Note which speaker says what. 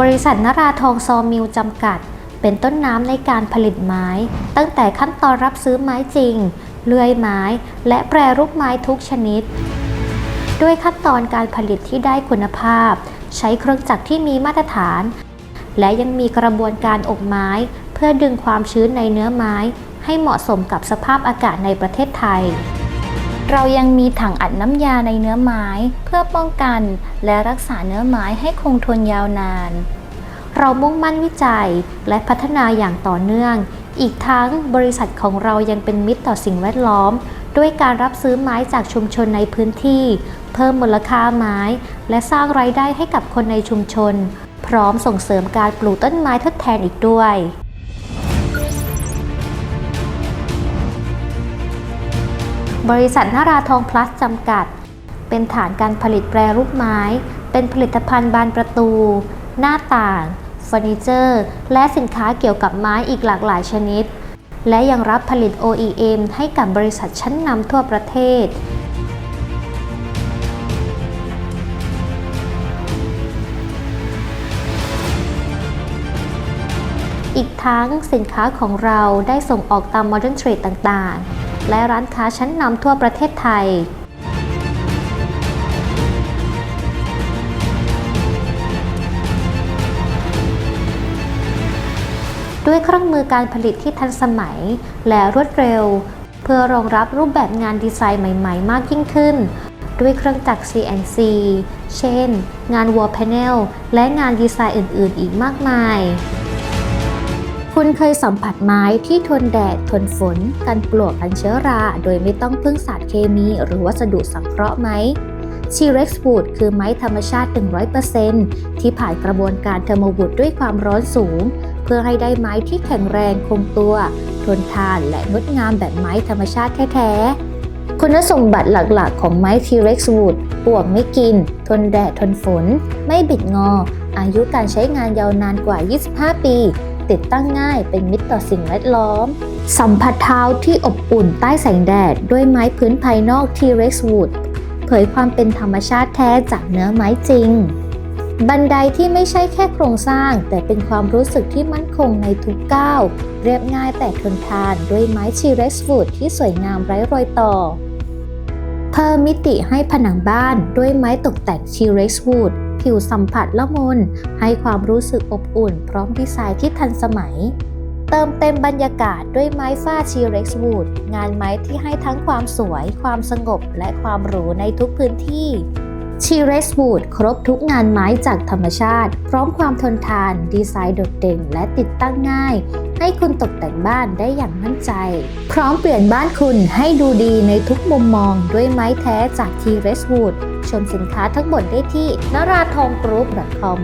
Speaker 1: บริษัทนราทองซอมิลจำกัด เป็นต้นน้ำในการผลิตไม้ ตั้งแต่ขั้นตอนรับซื้อไม้จริง เลื่อยไม้ และแปรรูปไม้ทุกชนิด ด้วยขั้นตอนการผลิตที่ได้คุณภาพ ใช้เครื่องจักรที่มีมาตรฐาน และยังมีกระบวนการอบไม้ เพื่อดึงความชื้นในเนื้อไม้ ให้เหมาะสมกับสภาพอากาศในประเทศไทย
Speaker 2: เรายังมีถังอัดน้ำยาในเนื้อไม้เพื่อป้องกันและรักษาเนื้อไม้ให้คงทนยาวนาน
Speaker 1: เรามุ่งมั่นวิจัยและพัฒนาอย่างต่อเนื่อง อีกทั้งบริษัทของเรายังเป็นมิตรต่อสิ่งแวดล้อม ด้วยการรับซื้อไม้จากชุมชนในพื้นที่ เพิ่มมูลค่าไม้ และสร้างรายได้ให้กับคนในชุมชน พร้อมส่งเสริมการปลูกต้นไม้ทดแทนอีกด้วย บริษัทนาราทองพลัสจำกัด เป็นฐานการผลิตแปรรูปไม้ เป็นผลิตภัณฑ์บานประตู หน้าต่างเฟอร์นิเจอร์ และสินค้าเกี่ยวกับไม้อีกหลากหลายชนิด และยังรับผลิต OEM ให้กับบริษัทชั้นนำทั่วประเทศอีกทั้งสินค้าของเราได้ส่งออกตาม Modern Trade ต่าง ๆ และร้านค้าชั้นนำทั่วประเทศไทย ด้วยเครื่องมือการผลิตที่ทันสมัย และรวดเร็ว เพื่อรองรับรูปแบบงานดีไซน์ใหม่ ๆ มากยิ่งขึ้น ด้วยเครื่องจักร CNC เช่น งาน wall panel และงานดีไซน์อื่น ๆ อีกมากมาย คุณเคยสัมผัสไม้ที่ทนแดด ทนฝน กันปลวกกันเชื้อรา โดยไม่ต้องพึ่งสารเคมีหรือวัสดุสังเคราะห์ไหม T-Rex Wood คือไม้ธรรมชาติ 100%ที่ผ่านกระบวนการเทอร์โมวูดด้วยความร้อนสูง เพื่อให้ได้ไม้ที่แข็งแรงคงตัว ทนทานและงดงามแบบไม้ธรรมชาติแท้ๆ คุณสมบัติหลักๆ ของไม้ T-Rex Wood ปวกไม่กิน ทนแดดทนฝน ไม่บิดงอ อายุการใช้งานยาวนานกว่า 25 ปี ติดตั้งง่ายเป็นมิตรต่อสิ่งแวดล้อม สัมผัสเท้าที่อบอุ่นใต้แสงแดด ด้วยไม้พื้นภายนอก T-Rex Wood เผยความเป็นธรรมชาติแท้จากเนื้อไม้จริง บันไดที่ไม่ใช่แค่โครงสร้าง แต่เป็นความรู้สึกที่มั่นคงในทุกก้าว เรียบง่ายแต่ทนทานด้วยไม้ T-Rex Wood ที่สวยงามไร้รอยต่อ เพิ่มมิติให้ผนังบ้านด้วยไม้ตกแต่ง T-Rex Wood ผิวสัมผัสละมุนให้ความรู้สึกอบอุ่น พร้อมดีไซน์ที่ทันสมัย เติมเต็มบรรยากาศด้วยไม้ฝ้า T-Rex Wood งานไม้ที่ให้ทั้งความสวย ความสงบ และความหรูในทุกพื้นที่ T-Rex Wood ครบทุกงานไม้จากธรรมชาติ พร้อมความทนทาน ดีไซน์โดดเด่นและติดตั้งง่าย ให้คุณตกแต่งบ้านได้อย่างมั่นใจ พร้อมเปลี่ยนบ้านคุณให้ดูดีในทุกมุมมองด้วยไม้แท้จาก T-Rex Wood ชมสินค้าทั้งหมดได้ที่นราทองกรุ๊ป .com